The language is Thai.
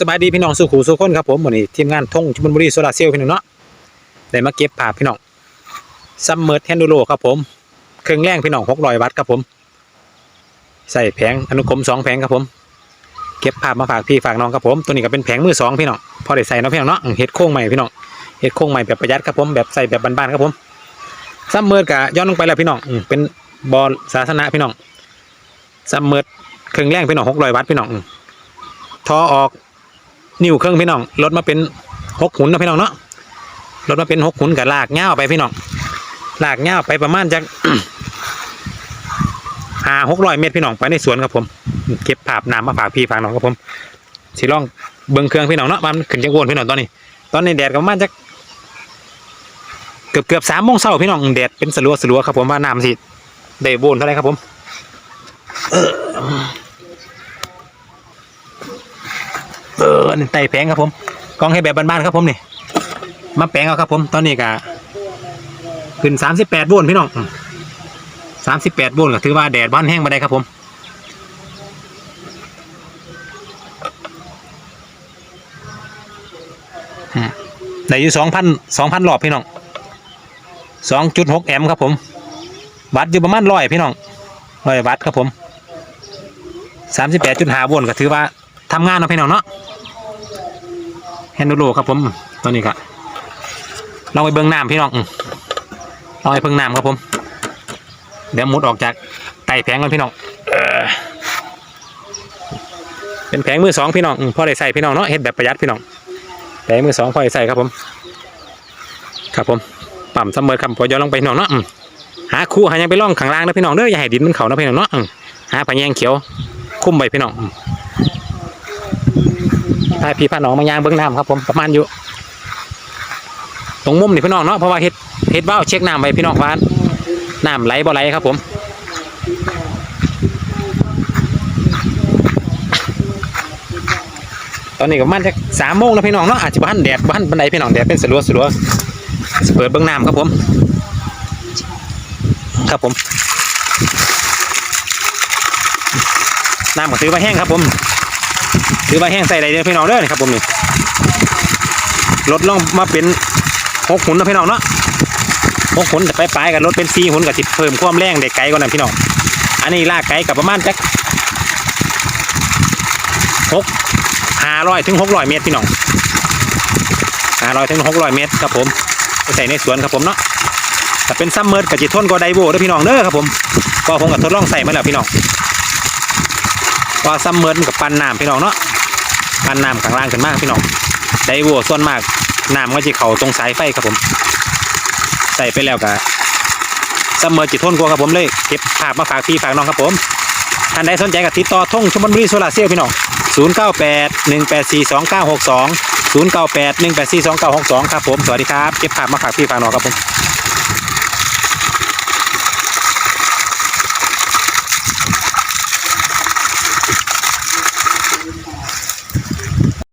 สบายดีพี่น้องสุขูสุขคนครับผมวันนี้ทีมงานทงชุมบุรีโซลาร์เซลล์พี่น้องเนาะได้มาเก็บภาพพี่น้องซัมเมอร์แฮนดูโลครับผมเครื่องแรงพี่น้อง600วัตต์ครับผม ใส่แผงอนุกรมสองแผงครับผม เก็บภาพมาฝากพี่ฝากน้องครับผม ตัวนี้ก็เป็นแผงมือสองพี่น้องพอได้ใส่เนาะพี่น้องเนาะเฮ็ดโค้งใหม่พี่น้องเฮ็ดโค้งใหม่แบบประหยัดครับผมแบบใส่แบบบ้านๆครับผมซัมเมอร์กะย้อนลงไปแล้วพี่น้องเป็นบอลสาธารณะพี่น้องซัมเมอร์เครื่องแรงพี่น้อง600วัตต์พี่น้องทอออก นิ้วเครื่องพี่น้องลดมาเป็นหกหุนนะพี่น้องเนาะลดมาเป็นหกหุนกับลากเงาไปพี่น้องลากเงาไปประมาณจากหาหกร้อยเมตรพี่น้องไปในสวนครับผม เก็บภาพน้ำมาฝากพี่ฝากน้องครับผมสิลองเบิ้งเครื่องพี่น้องเนาะมันขึ้นจังโวนพี่น้องตอนนี้ ตอนนี้แดดก็ประมาณจากเกือบเกือบสามโมงเช้าพี่น้องแดดเป็นสลัวสลัวครับผมว่าน้ำสิได้โวนเท่าไรครับผม เออ นี่ไต่แผงครับผมกองให้แบบบ้านๆครับผมนี่มาแปลงเอาครับผมตอนนี้ก็ขึ้นสามสิบแปดโวลต์พี่น้องสามสิบแปดโวลต์ก็ถือว่าแดดบ้านแห้งมาได้ครับผมได้อยู่สองพันสองพันหลอดพี่น้องสองจุดหกแอมป์ครับผม วัดอยู่ประมาณร้อยพี่น้องร้อยวัดครับผมสามสิบแปดจุดห้าโวลต์ก็ถือว่าทำงานเนาะพี่น้องเนาะ แฮนดูโลครับผมตอนนี้ก็ลองไปเบิ้งน้ำพี่น้องลองไปเบิ้งน้ำครับผม เดี๋ยวมุดออกจากไตแผงกันพี่น้องเออเป็นแผงมือสองพี่น้องอืมพอได้ใส่พี่น้องเนาะเฮ็ดแบบประหยัดพี่น้องแผงมือสองพอได้ใส่ครับผม ครับผมปั๊มซัมอครับพอย้อนลงไปน้องเนาะหาคู่หายังไปล่องข้างล่างนะพี่น้องเด้ออย่าให้ดินมันเขานะพี่น้องเนาะหาผาแยงเขียว คุ้มไว้พี่น้องาพี่พาน้องมายางเบื้องน้ำครับผมประมาณอยู่ ตรงมุมนี่พี่น้องเนาะเพราะว่าเฮ็ดเฮ็ดว่าวเช็คน้ำไปพี่น้องว่าน้ำไหลบ่ไหลครับผมตอนนี้ก็ประมาณสามโมงแล้วพี่น้องเนาะอาจจะบ้านแดดบ้านบันไดพี่น้องแดดเป็นสลัวสลัวสิเปิดเบื้องน้ำครับผม ครับผมน้ำก็ซื้อมาแห้งครับผม ถือว่าแห้งใส่ได้เด้อพี่น้องเด้อครับผมนี่ลดลงมาเป็นหกหุนนะพี่น้องเนาะหกหุนแต่ปลายๆกับลดเป็นสี่หุนกับสิเพิ่มความแรงได้ไกลกว่านั้นพี่น้อง อันนี้ลากไกลกับประมาณจักหกห้าร้อยถึงหกร้อยเมตรพี่น้องห้าร้อยถึงหกร้อยเมตรครับผมไปใส่ในสวนครับผมเนาะถ้าเป็นซัมเมอร์กับจิทนก็ไดโวเด้อพี่น้องเด้อครับผมก็ผมกับทดลองใส่มาแล้วพี่น้อง อซ้ำเมินกับปันน้ำพี่น้องเนาะปันน้ำข้างล่างกันมากพี่น้องได้วัวส่วนมากน้ำก็จะเข่าตรงสายไฟครับผม ใส่ไปแล้วกับซ้ำเมินจิตทนกลัวครับผมเลยเก็บภาพมาฝากพี่ฝากน้องครับผมท่านใดสนใจกับติดต่อท่งชมบุรีโซลาเซียพี่น้อง098 184 2962 098 184 2962 ครับผม สวัสดีครับ เก็บภาพมาฝากพี่ฝากน้องครับผม